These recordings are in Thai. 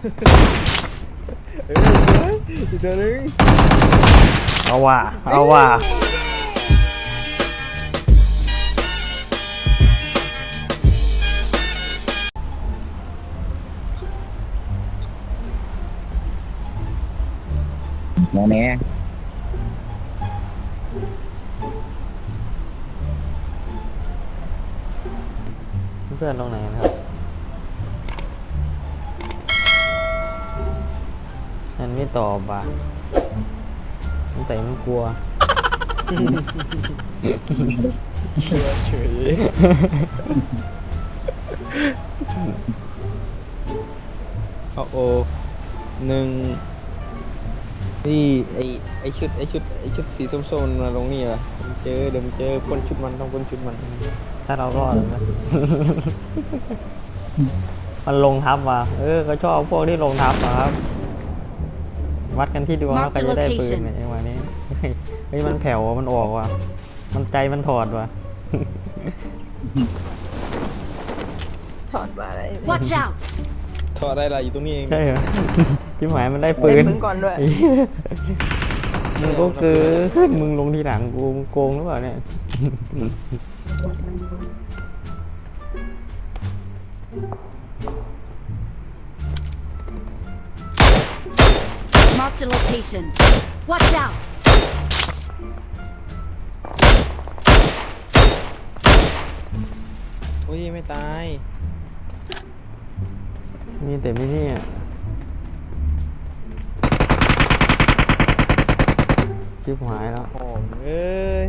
เอ้ยอีกตัวนึงเอาว่ะเอาว่ะหมอแหน่เพื่อนตรงไหนนะครับมัน ไม่ตอบอะมันใส่มันกลัวเชื่อเฉยเอาโอหนึ่งนี่ไอไอชุดไอชุดไอชุดสีส้มๆมันมาลงนี่เหรอผมเจอเดี๋ยวผมเจอคนชุดมันต้องคนชุดมัน ถ้าเรารอดนะ มันลงทับว่ะเออ ก็ชอบพวกที่ลงทับอะครับ วัดกันที่ดวงว่าใครจะได้ปืนเนี่ยจังหวะนี้ เฮ้ยมันแผ่วอะมันออกว่ะ มันใจมันถอดว่ะ ถอดมาอะไร Watch out! ถอดได้ละอยู่ตรงนี้เองใช่เหรอชิบหายมันได้ปืเล่นนมึงก่อนด้วยไอ้เหี้ยมึงก็เกินมึงลงทีหลังกูมึงโกงหรือเปล่าเนี่ย Marked a location. Watch out! โอ้ยไม่ตาย มีแต่ไม่นี่อะชิบหายแล้วหอมเอ้ย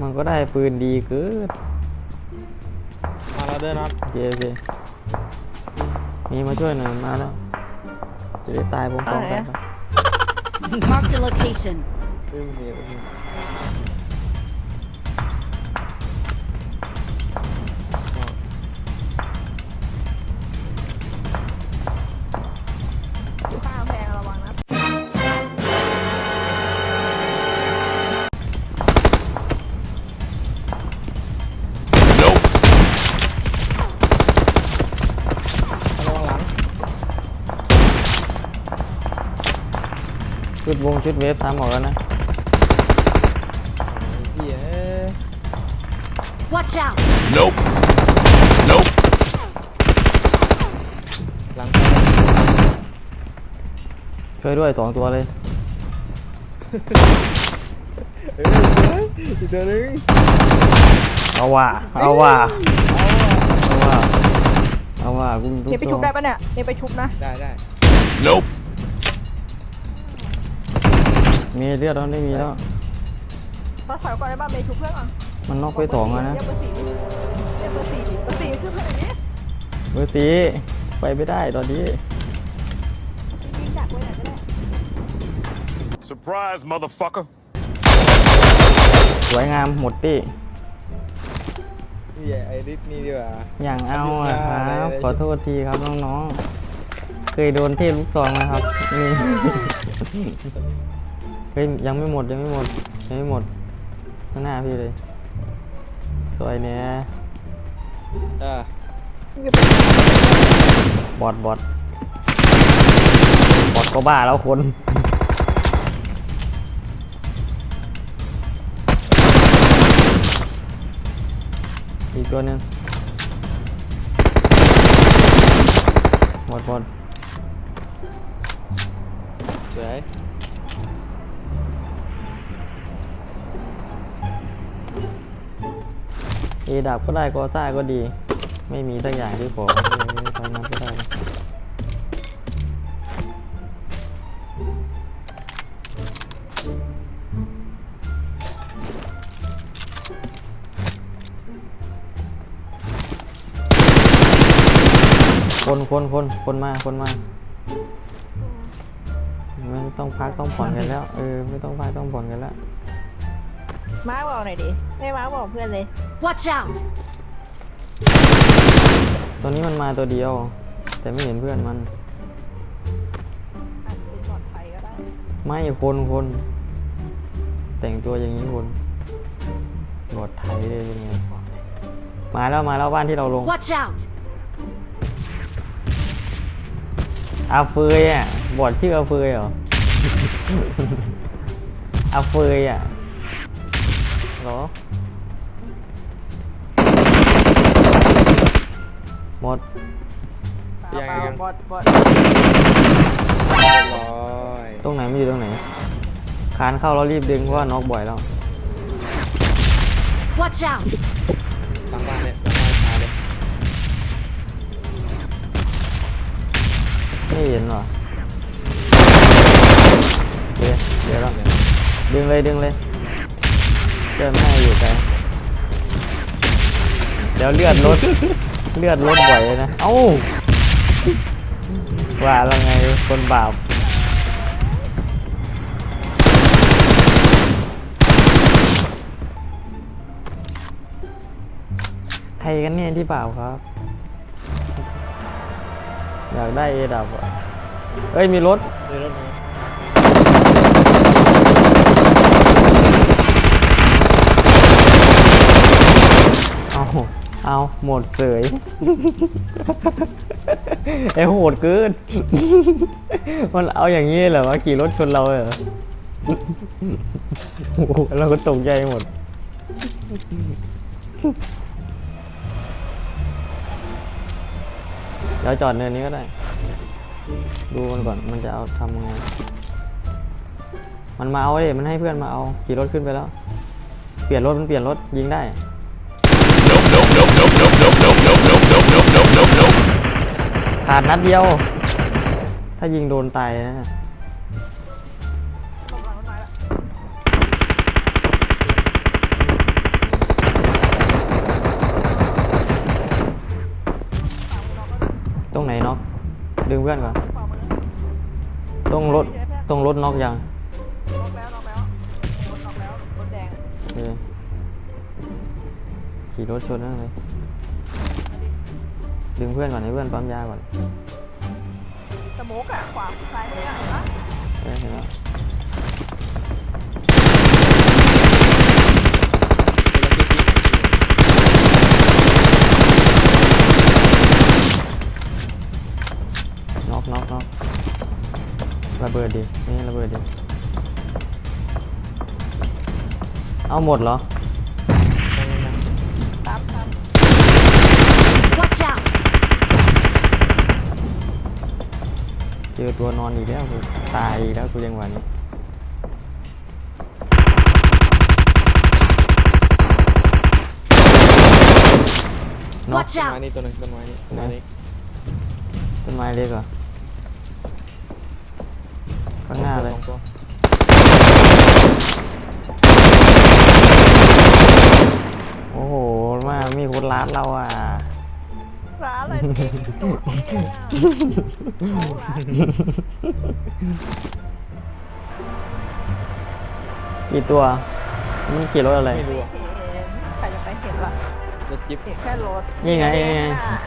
มันก็ได้ปืนดีเกินมาแล้วเด้อนัดโอเคโอเค มีมาช่วยหน่อยมาแล้ว จะได้ตายพร้อมๆกันอะไรอะ Marked a location. เรื่องเชุดวงชุดเวฟทำออกแล้วนะเหี้ยเอ้ย Watch out! Nope. Nope. หลังช่วยด้วยสองตัวเลยเอ้ยอีกตัวนึงเอาว่ะเอาว่ะเอาว่ะเอาว่ะกูมีลูกเนี่ยไปโซ่ชุบได้ปะเนี่ยเนี่ยไปชุบนะ ได้ได้ Nope. มีเลือดแล้วไม่มีแล้วเราถอยก่อนได้ป่ะเมย์ชุบเพื่อนก่อนมันนอกไปสองแล้วนะ เรียกเบอร์สี่เรียกเบอร์สี่เบอร์สี่คือเพื่อนอย่างนี้เบอร์สีไปไม่ได้ตอนนี้ ยิงจากไว้ไหนก็ได้ Surprise, motherfucker. สวยงามหมดตี้เหี้ยไอริสนี่ดีกว่า อย่างเอาอะคได้รับได้ขอโทษทีครับน้องๆ เคยโดนเทพลูกซองนะครับนี่เฮ้ยยังไม่หมดยังไม่หมดยังไม่หมดข้างหน้าพี่เลยสวยเนี่ยอ่าบอดบอดบอดก็บ้าแล้วคนอีกตัวหนึงหมดหมดสวย เอดับก็ได้กอซ่าก็ดี ไม่มีสักอย่างที่ขอไม่ทำนั้นก็ได้คนคนคนคนมาคนมาไม่ต้องพักต้องผ่อนกันแล้ว เออ ไม่ต้องพักต้องผ่อนกันแล้ว มาบอกหน่อยดิ ไม่มาบอกเพื่อนเลย Watch out! ตัวนี้มันมาตัวเดียว แต่ไม่เห็นเพื่อนมัน อาจจะเป็นปลอดภัยก็ได้ ไม่คนคน แต่งตัวอย่างนี้คนบอดไทยเลยยังไงมาแล้วมาแล้วบ้านที่เราลง Watch out! อาเฟยอะบอดชื่ออาเฟยเหรอ อาเฟยอะเหรอ มด ยังไงยังบอดบอดเรียบร้อยตรงไหนไม่อยู่ตรงไหน คานเข้าแล้วรีบดึงเพราะว่าน็อกบ่อยแล้ว Watch out! หลังบ้านเนี่ยหลังบ้านชาเลยไม่เห็นหรอเดี๋ยวเดี๋ยวแล้วดึงเลยดึงเลยเดินไม่ให้อยู่ไกลเดี๋ยวเลือดลด เลือดลดบ่อยเลยนะ เอ้าว่าแล้วไงคนบาปใครกันเนี่ยที่บาปครับ อยากได้เอดับอะเอ้ยมีรถเดี๋ยวรถมาเอา เอาหมดเสยไอโหดเกิน มันเอาอย่างนี้เหรอวะขี่รถชนเราเหรอโอ้โหเราก็ตกใจหมด เดี๋ยวจอดเนินนี้ก็ได้ ดูมันก่อน มันจะเอาทำยังไง มันมาเอาเลยมันให้เพื่อนมาเอา ขี่รถขึ้นไปแล้ว เปลี่ยนรถ มันเปลี่ยนรถ ยิงได้ ขาดนัดเดียว ถ้ายิงโดนตายนะตกหลังต้นไม้ละตรงไหนน็อกดึงเพื่อนก่อนขวามือตรงรถตรงรถน็อกยังล็อกแล้วล็อกแล้วรถล็อกแล้วรถแดงโอเคขี่รถชนนั่นเลย ดึงเพื่อนก่อนให้เพื่อนปั๊มยาก่อนสโมกอะขวาซ้ายมืออะเห็นปะเออเห็นแล้วน็อกน็อกน็อกระเบิดดิ นี่ระเบิดดิ เอาหมดเหรอ เจอตัวนอนอีกแล้วกูตายอีกแล้วกูยังหวะนี้น็อก Watch ต้นไม้ out! นี่ตัวหนึงต้นไม้นี่ต้นไม้นี่ต้นไม้เล็กเหรอข้างหน้าเลยสองตัวโอ้โหมามีคนร้านเราอะ กี่ตัว มันกี่รถอะไร ไม่รู้ไม่อะเห็นใครจะไปเห็นล่ะรถจิ๊บเห็นแค่รถนี่ไงนี่ไงข้าหน้า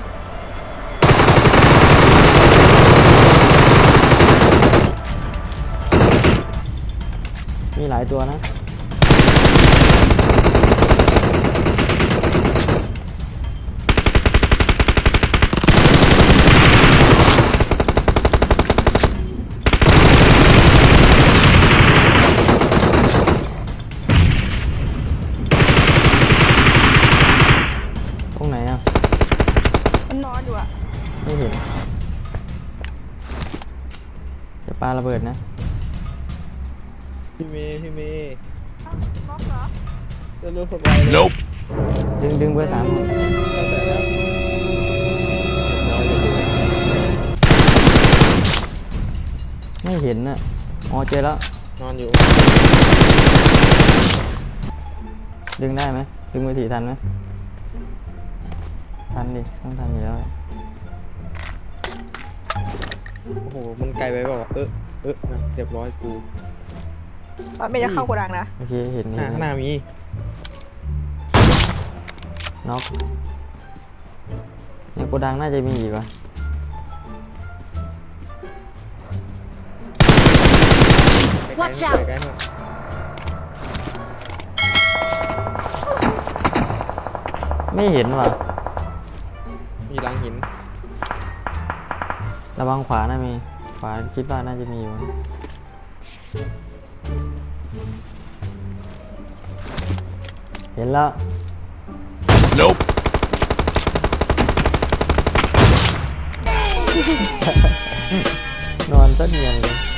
มีหลายตัวนะาระเบิดนะ พี่เมย์พี่เมย์อ้าวล็อกเหรอจะรู้สบายเลย Nope. ดึงดึงเบอร์สามก่อนตั้งแต่แล้วน้อยอยู่ไม่เห็นน่ะอ๋อเจอแล้ว นอนอยู่ดึงได้ไหมดึงมือถือทันไหมทันดิต้องทันอยู่แล้ว โอ้โห มันไกลไปเปล่าวะเออเออนะเรียบร้อยกูตอนเมย์จะเข้าโกดังนะ โอเคเห็นหน้าเห็นข้างหน้ามี น็อกในโกดังน่าจะมีอีกว่ะ Watch ไกล out ๆไกลๆหน่อยไม่เห็นว่ะมีหลังหินต ระวังขวานะมีขวาคิดว่าน่าจะมีอยู่เห็นแล้ว Nope. นอนซะเนียนเลย